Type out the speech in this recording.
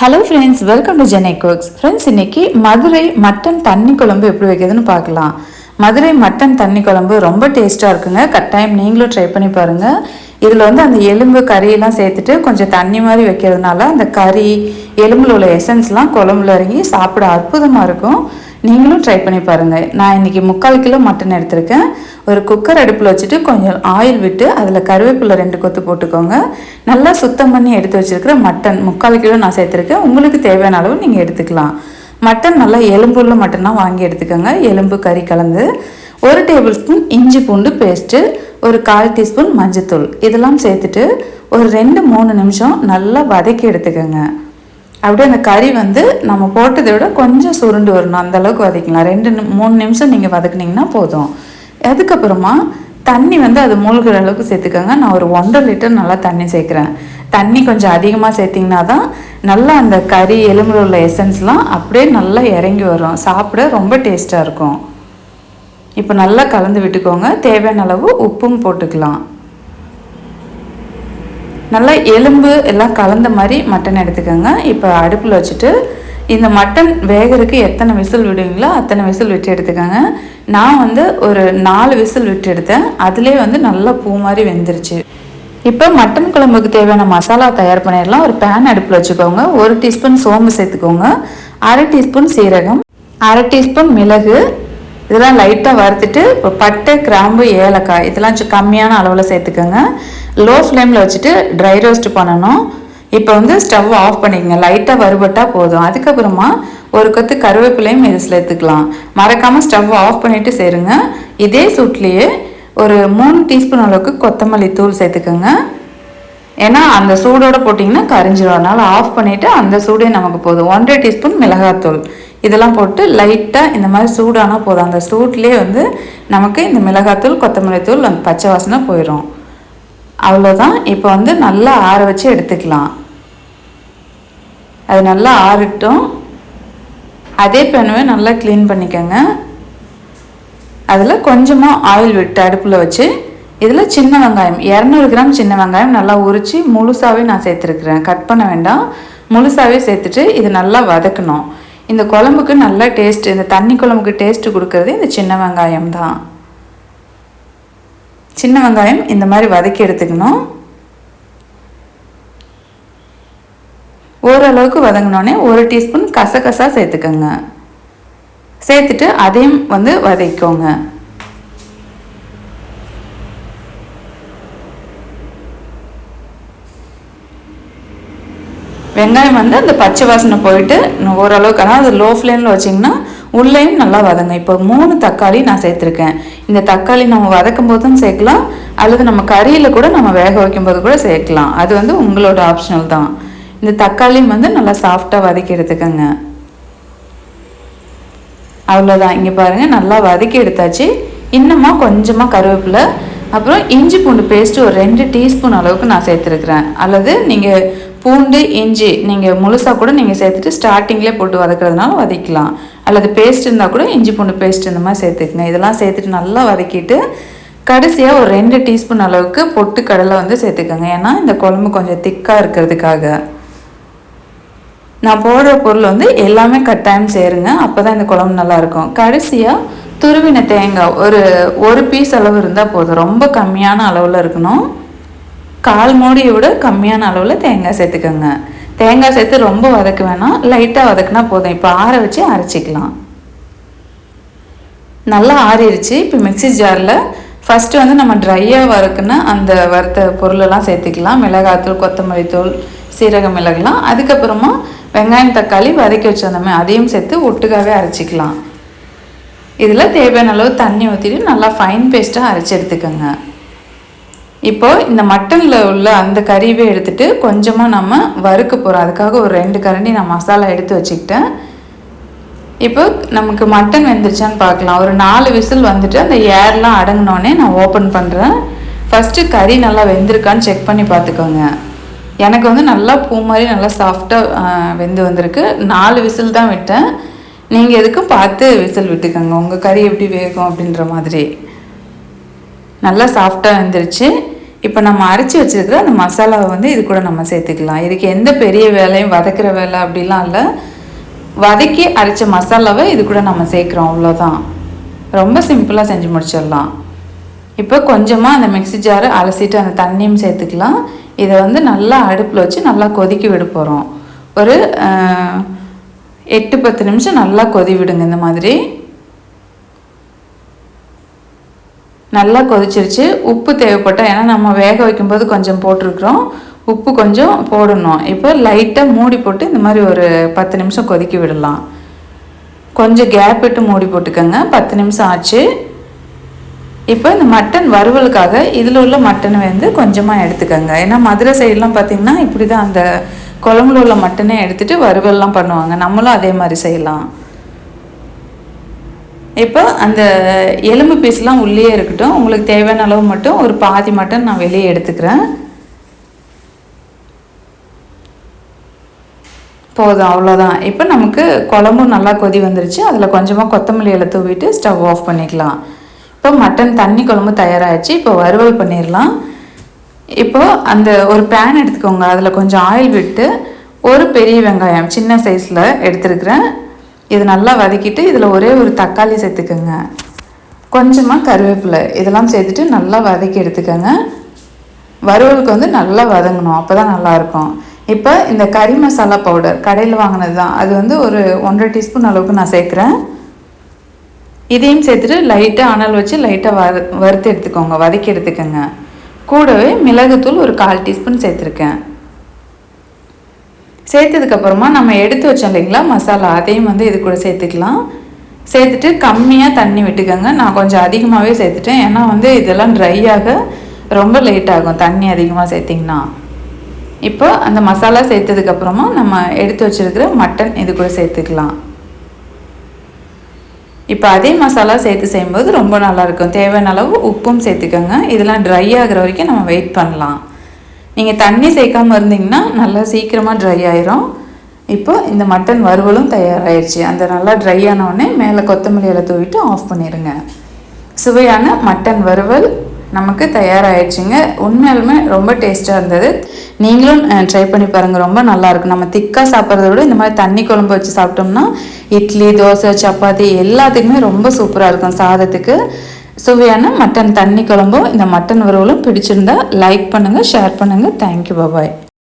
Hello friends welcome to ஜெனை cooks friends இன்னைக்கு Madurai mutton தண்ணி குழம்பு எப்படி வைக்கிறதுன்னு பார்க்கலாம். மதுரை மட்டன் தண்ணி குழம்பு ரொம்ப டேஸ்ட்டாக இருக்குங்க. கட்டாயம் நீங்களும் ட்ரை பண்ணி பாருங்கள் இதில் வந்து அந்த எலும்பு கறியெல்லாம் சேர்த்துட்டு கொஞ்சம் தண்ணி மாதிரி வைக்கிறதுனால அந்த கறி எலும்பில் உள்ள எசன்ஸ்லாம் குழம்புல இறங்கி சாப்பிட அற்புதமாக இருக்கும். நீங்களும் ட்ரை பண்ணி பாருங்கள் நான் இன்றைக்கி முக்கால் கிலோ மட்டன் எடுத்திருக்கேன். ஒரு குக்கர் அடுப்பில் வச்சுட்டு கொஞ்சம் ஆயில் விட்டு அதில் கருவேப்பிலை ரெண்டு கொத்து போட்டுக்கோங்க. நல்லா சுத்தம் பண்ணி எடுத்து வச்சுருக்கிற மட்டன் முக்கால் கிலோ நான் சேர்த்துருக்கேன். உங்களுக்கு தேவையான அளவு நீங்கள் எடுத்துக்கலாம். மட்டன் நல்லா எலும்புள்ள மட்டனாக வாங்கி எடுத்துக்கோங்க. எலும்பு கறி கலந்து. ஒரு டேபிள் ஸ்பூன் இஞ்சி பூண்டு பேஸ்ட்டு ஒரு கால் டீஸ்பூன் மஞ்சத்தூள். இதெல்லாம் சேர்த்துட்டு ஒரு ரெண்டு மூணு நிமிஷம் நல்லா வதக்கி எடுத்துக்கோங்க. அப்படியே அந்த கறி வந்து நம்ம போட்டதை விட கொஞ்சம் சுருண்டு வரணும். அந்த அளவுக்கு வதக்கலாம் ரெண்டு மூணு நிமிஷம் நீங்கள் வதக்குனீங்கன்னா போதும். அதுக்கப்புறமா தண்ணி வந்து அது மூழ்கிற அளவுக்கு சேர்த்துக்கோங்க. நான் ஒரு ஒன்றரை லிட்டர் நல்லா தண்ணி சேர்க்குறேன். தண்ணி கொஞ்சம் அதிகமாக சேர்த்திங்கன்னா தான் நல்லா அந்த கறி எலும்புல உள்ள எசன்ஸ்லாம் அப்படியே நல்லா இறங்கி வரும். சாப்பிட ரொம்ப டேஸ்ட்டாக இருக்கும். இப்போ நல்லா கலந்து விட்டுக்கோங்க. தேவையான அளவு உப்பும் போட்டுக்கலாம். நல்லா எலும்பு எல்லாம் கலந்த மாதிரி மட்டன் எடுத்துக்கோங்க. இப்போ அடுப்பில் வச்சுட்டு இந்த மட்டன் வேகிறதுக்கு எத்தனை விசில் விடுவீங்களோ அத்தனை விசில் விட்டு எடுத்துக்கோங்க. நான் வந்து ஒரு நாலு விசில் விட்டு எடுத்தேன். அதுலேயே வந்து நல்லா பூ மாதிரி வெந்துருச்சு. இப்போ மட்டன் குழம்புக்கு தேவையான மசாலா தயார் பண்ணிடலாம். ஒரு பேன் அடுப்பில் வச்சுக்கோங்க. ஒரு டீஸ்பூன் சோம்பு சேர்த்துக்கோங்க. அரை டீஸ்பூன் சீரகம். அரை டீஸ்பூன் மிளகு. இதெல்லாம் லைட்டாக வறுத்துட்டு இப்போ பட்டை கிராம்பு ஏலக்காய் இதெல்லாம் கம்மியான அளவில் சேர்த்துக்கோங்க. லோ ஃப்ளேமில் வச்சுட்டு ட்ரை ரோஸ்ட் பண்ணணும். இப்போ வந்து ஸ்டவ் ஆஃப் பண்ணிக்கங்க லைட்டாக வறுபட்டால் போதும். அதுக்கப்புறமா ஒரு கொத்து கருவேப்பிலையும் இது சேர்த்துக்கலாம். மறக்காமல் ஸ்டவ் ஆஃப் பண்ணிவிட்டு சேருங்க. இதே சூட்லேயே ஒரு மூணு டீஸ்பூன் அளவுக்கு கொத்தமல்லி தூள் சேர்த்துக்கோங்க. ஏன்னா அந்த சூடோடு போட்டிங்கன்னா கரிஞ்சிடும் அதனால் ஆஃப் பண்ணிவிட்டு அந்த சூடே நமக்கு போதும். ஒன்றரை டீஸ்பூன் மிளகாத்தூள். இதெல்லாம் போட்டு லைட்டாக இந்த மாதிரி சூடானா போதும். அந்த சூட்லேயே வந்து நமக்கு இந்த மிளகாத்தூள் கொத்தமல்லி தூள் அந்த பச்சை வாசனை போயிடும் அவ்வளோதான் இப்போ வந்து நல்லா ஆற வச்சு எடுத்துக்கலாம். அது நல்லா ஆறட்டும். அதே பேனுவை நல்லா க்ளீன் பண்ணிக்கோங்க. அதில் கொஞ்சமாக ஆயில் விட்டு அடுப்பில் வச்சு இதில் சின்ன வெங்காயம் இரநூறு கிராம் சின்ன வெங்காயம் நல்லா உரித்து முழுசாகவே நான் சேர்த்துருக்குறேன். கட் பண்ண வேண்டாம். முழுசாகவே சேர்த்துட்டு இது நல்லா வதக்கணும். இந்த குழம்புக்கு நல்ல டேஸ்ட் இந்த தண்ணி குழம்புக்கு டேஸ்ட்டு கொடுக்குறது இந்த சின்ன வெங்காயம் தான். சின்ன வெங்காயம் இந்த மாதிரி வதக்கி எடுத்துக்கணும். ஓரளவுக்கு வதங்கினோடனே ஒரு டீஸ்பூன் கசகசா சேர்த்துக்கோங்க. சேர்த்துட்டு அதையும் வந்து வதக்கிக்கோங்க. வெங்காயம் வந்து அந்த பச்சை வாசனை போயிட்டு ஓரளவுக்கு ஆனால் அது லோ ஃப்ளேமில் வச்சிங்கன்னா உள்ளேயும் நல்லா வதங்க இப்போ மூணு தக்காளி நான் சேர்த்துருக்கேன். இந்த தக்காளி நம்ம வதக்கும் போதும் சேர்க்கலாம். அல்லது நம்ம கறியில் கூட நம்ம வேக வைக்கும்போது கூட சேர்க்கலாம். அது வந்து உங்களோட ஆப்ஷனல் தான். இந்த தக்காளியும் வந்து நல்லா சாஃப்டாக வதக்கி எடுத்துக்கோங்க அவ்வளோதான் இங்கே பாருங்கள் நல்லா வதக்கி எடுத்தாச்சு. இன்னமும் கொஞ்சமாக கருவேப்பிலை அப்புறம் இஞ்சி பூண்டு பேஸ்ட்டு ஒரு ரெண்டு டீஸ்பூன் அளவுக்கு நான் சேர்த்துருக்குறேன். அல்லது நீங்கள் பூண்டு இஞ்சி நீங்கள் முழுசாக கூட நீங்கள் சேர்த்துட்டு ஸ்டார்டிங்லேயே போட்டு வதக்கிறதுனால வதக்கலாம் அல்லது பேஸ்ட் இருந்தால் கூட இஞ்சி பூண்டு பேஸ்ட் இந்த மாதிரி சேர்த்துக்குங்க. இதெல்லாம் சேர்த்துட்டு நல்லா வதக்கிட்டு கடைசியாக ஒரு ரெண்டு டீஸ்பூன் அளவுக்கு பொட்டு கடலை வந்து சேர்த்துக்கோங்க. ஏன்னா இந்த குழம்பு கொஞ்சம் திக்காக இருக்கிறதுக்காக. நான் போடுற பொருள் வந்து எல்லாமே கட்டாயம் சேருங்க. அப்போ தான் இந்த குழம்பு நல்லாயிருக்கும். கடைசியாக துருவின தேங்காய். ஒரு ஒரு பீஸ் அளவு இருந்தால் போதும். ரொம்ப கம்மியான அளவில் இருக்கணும். கால் மூடியை விட கம்மியான அளவில் தேங்காய் சேர்த்துக்கோங்க. தேங்காய் சேர்த்து ரொம்ப வதக்க வேணாம். லைட்டாக வதக்குனா போதும். இப்போ ஆற வச்சு அரைச்சிக்கலாம். நல்லா ஆறிடுச்சு. இப்போ மிக்ஸி ஜாரில் ஃபஸ்ட்டு வந்து நம்ம ட்ரையாக வறுக்குன அந்த வறுத்த பொருளெல்லாம் சேர்த்துக்கலாம். மிளகாத்தூள் கொத்தமல்லி தூள் சீரக மிளகுலாம். அதுக்கப்புறமா வெங்காயம் தக்காளி வதக்கி வச்சிருந்தோமே அதையும் சேர்த்து ஒட்டுக்காகவே அரைச்சிக்கலாம். இதில் தேவையான அளவு தண்ணி ஊற்றிட்டு நல்லா ஃபைன் பேஸ்ட்டாக அரைச்சி எடுத்துக்கோங்க. இப்போ இந்த மட்டனில் உள்ள அந்த கறிவே எடுத்துட்டு கொஞ்சமாக நம்ம வறுக்க போகிறோம் அதுக்காக ஒரு ரெண்டு கரண்டி நான் மசாலா எடுத்து வச்சுக்கிட்டேன். இப்போ நமக்கு மட்டன் வெந்துருச்சான்னு பார்க்கலாம். ஒரு நாலு விசில் வந்துட்டு அந்த ஏர்லாம் அடங்கினோடனே நான் ஓப்பன் பண்ணுறேன் ஃபஸ்ட்டு கறி நல்லா வெந்திருக்கான்னு செக் பண்ணி பார்த்துக்கோங்க. எனக்கு வந்து நல்லா பூ மாதிரி நல்லா சாஃப்டாக வெந்து வந்திருக்கு. நாலு விசில் தான் விட்டேன். நீங்கள் எதுக்கும் பார்த்து விசில் விட்டுக்கோங்க. உங்கள் கறி எப்படி வேகும் அப்படின்ற மாதிரி. நல்லா சாஃப்டாக வெந்துருச்சு. இப்போ நம்ம அரைச்சி வச்சுருக்கிற அந்த மசாலாவை வந்து இது கூட நம்ம சேர்த்துக்கலாம். இதுக்கு எந்த பெரிய வேலையும் வதக்கிற வேலை அப்படிலாம் இல்லை. வதக்கி அரைச்ச மசாலாவை இது கூட நம்ம சேர்க்குறோம். அவ்வளோதான் ரொம்ப சிம்பிளாக செஞ்சு முடிச்சிடலாம். இப்போ கொஞ்சமாக அந்த மிக்ஸி ஜாரை அலசிட்டு அந்த தண்ணியும் சேர்த்துக்கலாம். இதை வந்து நல்லா அடுப்பில் வச்சு நல்லா கொதிக்க விட போகிறோம். ஒரு எட்டு பத்து நிமிஷம் நல்லா கொதி விடுங்க இந்த மாதிரி. நல்லா கொதிச்சிருச்சு. உப்பு தேவைப்பட்டால் ஏன்னா நம்ம வேக வைக்கும்போது கொஞ்சம் போட்டிருக்கிறோம். உப்பு கொஞ்சம் போடணும். இப்போ லைட்டாக மூடி போட்டு இந்த மாதிரி ஒரு பத்து நிமிஷம் கொதிக்க விடலாம். கொஞ்சம் கேப் விட்டு மூடி போட்டுக்கோங்க. பத்து நிமிஷம் ஆச்சு. இப்போ இந்த மட்டன் வறுவலுக்காக இதில் உள்ள மட்டனை வந்து கொஞ்சமாக எடுத்துக்கோங்க. ஏன்னா மதுரை சைடெலாம் பார்த்திங்கன்னா இப்படி தான் அந்த குழம்புல உள்ள மட்டனே எடுத்துகிட்டு வறுவல்லாம் பண்ணுவாங்க. நம்மளும் அதே மாதிரி செய்யலாம். இப்போ அந்த எலும்பு பீஸ்லாம் உள்ளே இருக்கட்டும். உங்களுக்கு தேவையான அளவு மட்டும் ஒரு பாதி மட்டன் நான் வெளியே எடுத்துக்கிறேன். போதும் அவ்வளோதான். இப்போ நமக்கு குழம்பும் நல்லா கொதி வந்துருச்சு. அதில் கொஞ்சமாக கொத்தமல்லி இலை தூவிட்டு ஸ்டவ் ஆஃப் பண்ணிக்கலாம். இப்போ மட்டன் தண்ணி குழம்பு தயாராகிடுச்சு இப்போ வறுவல் பண்ணிடலாம் இப்போது அந்த ஒரு பேன் எடுத்துக்கோங்க. அதில் கொஞ்சம் ஆயில் விட்டு ஒரு பெரிய வெங்காயம் சின்ன சைஸில் எடுத்துருக்குறேன். இது நல்லா வதக்கிட்டு இதில் ஒரே ஒரு தக்காளி சேர்த்துக்கோங்க. கொஞ்சமாக கருவேப்பிலை இதெல்லாம் சேர்த்துட்டு நல்லா வதக்கி எடுத்துக்கோங்க. வறுவலுக்கு வந்து நல்லா வதங்கணும். அப்போ தான் நல்லாயிருக்கும் இப்போ இந்த கறி மசாலா பவுடர் கடையில் வாங்கினது தான் அது வந்து ஒரு ஒன்றரை டீஸ்பூன் அளவுக்கு நான் சேர்க்குறேன். இதையும் சேர்த்துட்டு லைட்டாக அனல் வச்சு லைட்டாக வறு வறுத்து எடுத்துக்கோங்க வதக்கி எடுத்துக்கோங்க. கூடவே மிளகுத்தூள் ஒரு கால் டீஸ்பூன் சேர்த்துருக்கேன். சேர்த்ததுக்கப்புறமா நம்ம எடுத்து வச்சோம் இல்லைங்களா மசாலா அதையும் வந்து இது கூட சேர்த்துக்கலாம். சேர்த்துட்டு கம்மியாக தண்ணி விட்டுக்கோங்க. நான் கொஞ்சம் அதிகமாகவே சேர்த்துட்டேன். ஏன்னா வந்து இதெல்லாம் ட்ரை ஆக ரொம்ப லேட் ஆகும் தண்ணி அதிகமாக சேர்த்திங்கன்னா. இப்போ அந்த மசாலா சேர்த்ததுக்கப்புறமா நம்ம எடுத்து வச்சிருக்கிற மட்டன் இது கூட சேர்த்துக்கலாம். இப்போ அதே மசாலா சேர்த்து செய்யும்போது ரொம்ப நல்லாயிருக்கும். தேவையான அளவு உப்பும் சேர்த்துக்கோங்க. இதெல்லாம் ட்ரை ஆகிற வரைக்கும் நம்ம வெயிட் பண்ணலாம். நீங்கள் தண்ணி சேர்க்காமல் இருந்தீங்கன்னா நல்லா சீக்கிரமாக ட்ரை ஆயிரும். இப்போ இந்த மட்டன் வறுவலும் தயாராகிடுச்சு அந்த நல்லா ட்ரை ஆனவுடனே மேலே கொத்தமல்லி தூவிட்டு ஆஃப் பண்ணிடுங்க. சுவையான மட்டன் வறுவல் நமக்கு தயாராகிடுச்சுங்க உண்மையாலுமே ரொம்ப டேஸ்ட்டாக இருந்தது. நீங்களும் ட்ரை பண்ணி பாருங்கள் ரொம்ப நல்லாயிருக்கும் நம்ம திக்காக சாப்பிட்றத விட இந்த மாதிரி தண்ணி குழம்பு வச்சு சாப்பிட்டோம்னா இட்லி தோசை சப்பாத்தி எல்லாத்துக்குமே ரொம்ப சூப்பராக இருக்கும் சாதத்துக்கு. சுவையான மட்டன் தண்ணி குழம்பும் இந்த மட்டன் உறவுகளும் பிடிச்சிருந்தா லைக் பண்ணுங்கள் ஷேர் பண்ணுங்கள் தேங்க்யூ பாபாய்